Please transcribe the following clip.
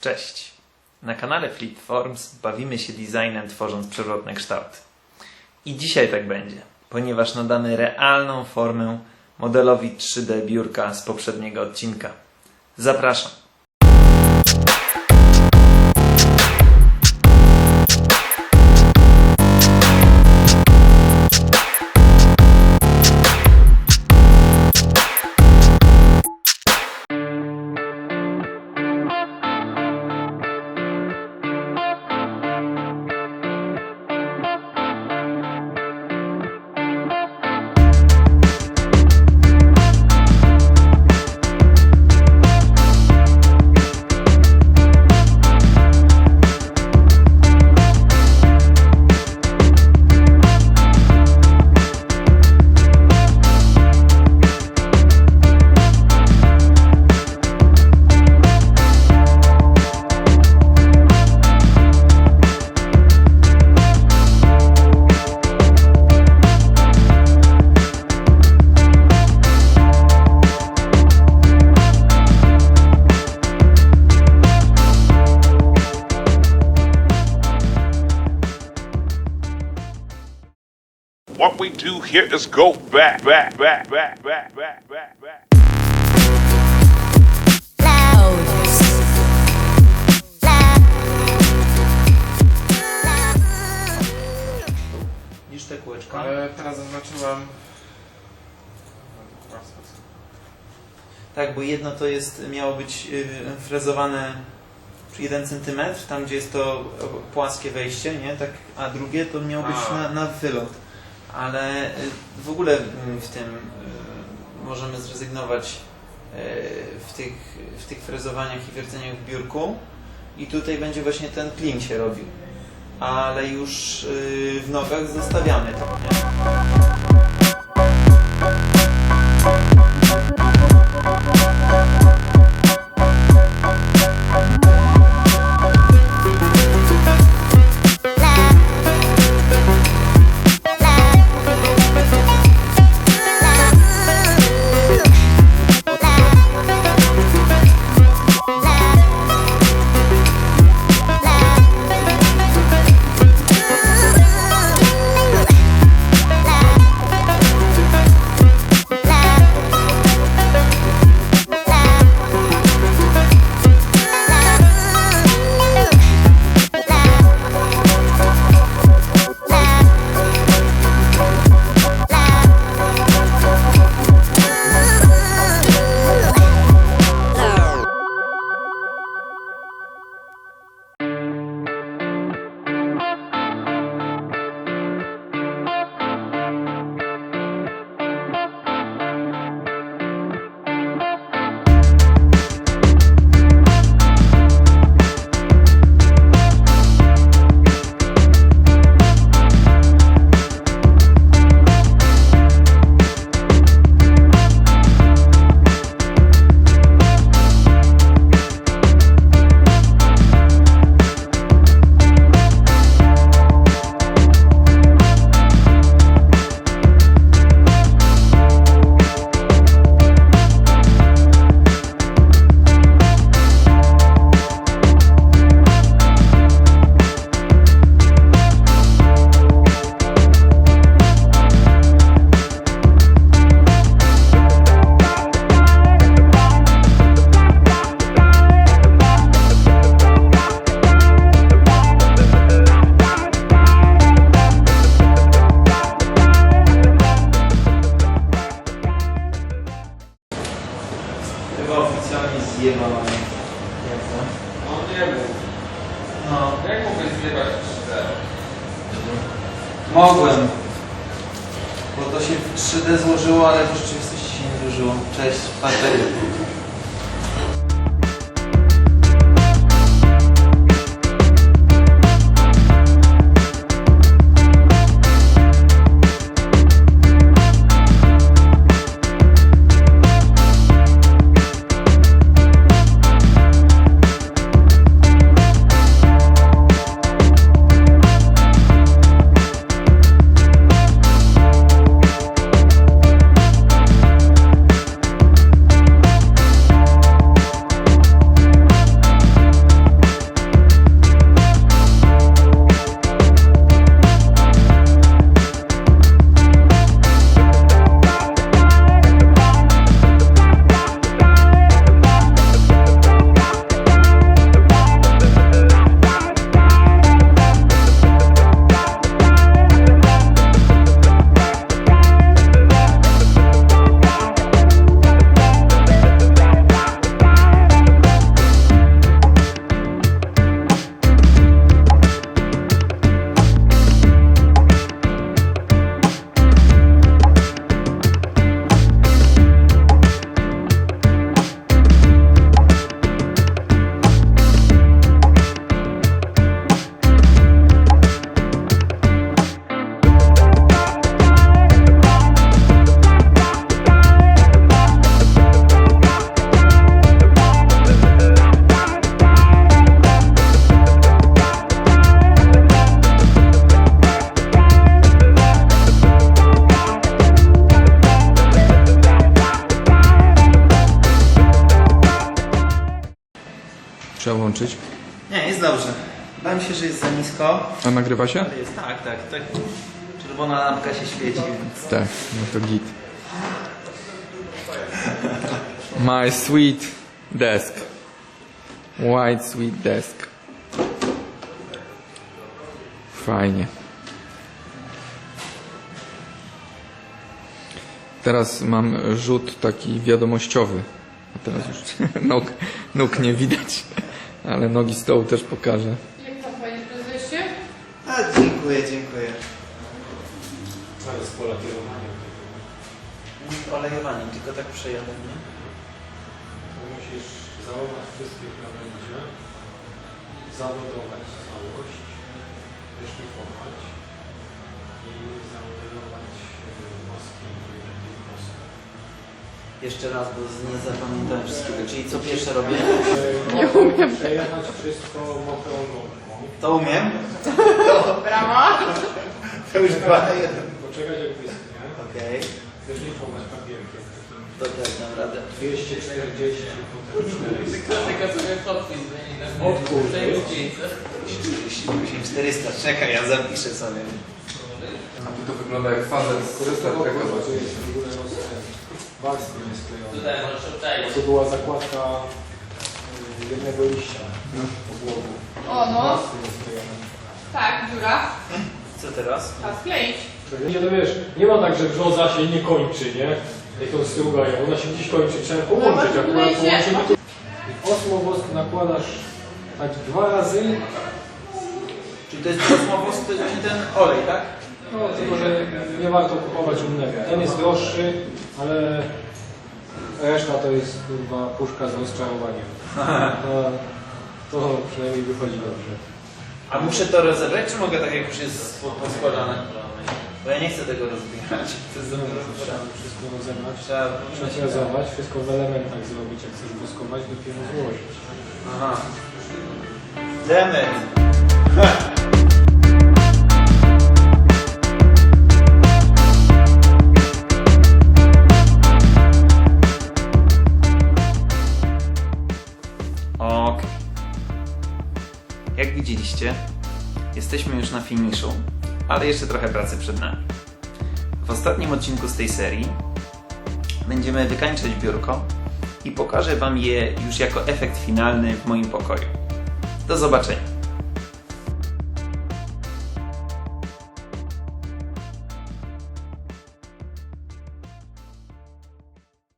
Cześć! Na kanale Flipforms bawimy się designem tworząc przewrotne kształty. I dzisiaj tak będzie, ponieważ nadamy realną formę modelowi 3D biurka z poprzedniego odcinka. Zapraszam! We do here is go back, back, back, back, back, back, back, back. Niż te kółeczka. Ale teraz zaznaczyłem. Tak, bo jedno to jest, miało być y, frezowane 1 cm, tam gdzie jest to płaskie wejście, nie? Tak, a drugie to miało być A. na, na wylot. Ale y, w ogóle y, w tym y, możemy zrezygnować w tych, w tych frezowaniach i wierceniach w biurku i tutaj będzie właśnie ten klin się robił. Ale już w nogach zostawiamy to, nie? Mogłem. Bo to się w 3D złożyło, ale w rzeczywistości się nie złożyło. Cześć, Patryk. Włączyć. Nie, jest dobrze. Wydaje mi się, że jest za nisko. A nagrywa się? Ale jest, tak, tak, tak. Czerwona lampka się świeci, więc... Tak, no to git. My sweet desk. White sweet desk. Fajnie. Teraz mam rzut taki wiadomościowy. A teraz już nóg, nóg nie widać, ale nogi stołu też pokażę. Jak tam panie prezesie? A, dziękuję, dziękuję. Ale z pola kierowania. Nie olejowaniem, tylko tak przejadem, nie? Musisz załować wszystkie krawędzie, zawodować całość, wyszlifować i zamodelować mostkiem do mostu. Jeszcze raz, bo nie zapamiętałem wszystkiego. Czyli co pierwsze robię? Nie umiem. Przejechać wszystko mokrą gąbką. To umiem. Brawa! To już dwa na jeden. Poczekać jak wyschnie, Okej, wyszlifować papierkiem takim to też dam radę. 240 potem 400. Tylko sobie podpis zmieni na. 48, 400, czekaj, ja zapiszę sobie. To wygląda jak fazer z jest w ogóle warstwy niesklejone. To była zakładka y, jednego liścia po głowu. O no, Warstwy niesklejone. tak, dziura. Co teraz? Trzeba skleić. Nie, to wiesz, nie ma tak, że brzoza się nie kończy, nie? Jak to strugają, ona się gdzieś kończy, trzeba połączyć, No, akurat. Osmowosk nakładasz tak dwa razy, Czyli to jest kosmowóz, to jest właśnie ten olej, tak? No tylko, że nie warto kupować innego. Ten jest droższy, ale reszta to jest kurwa puszka z rozczarowaniem. To, to przynajmniej wychodzi dobrze. A muszę to rozebrać, czy mogę tak jak już jest po- poskładane? Bo ja nie chcę tego. To jest za dużo Trzeba wszystko rozebrać, Trzeba wszystko w elementach zrobić, jak chcesz woskować, dopiero złożyć. Aha. Damn Jesteśmy już na finiszu, ale jeszcze trochę pracy przed nami. W ostatnim odcinku z tej serii będziemy wykańczać biurko i pokażę Wam je już jako efekt finalny w moim pokoju. Do zobaczenia.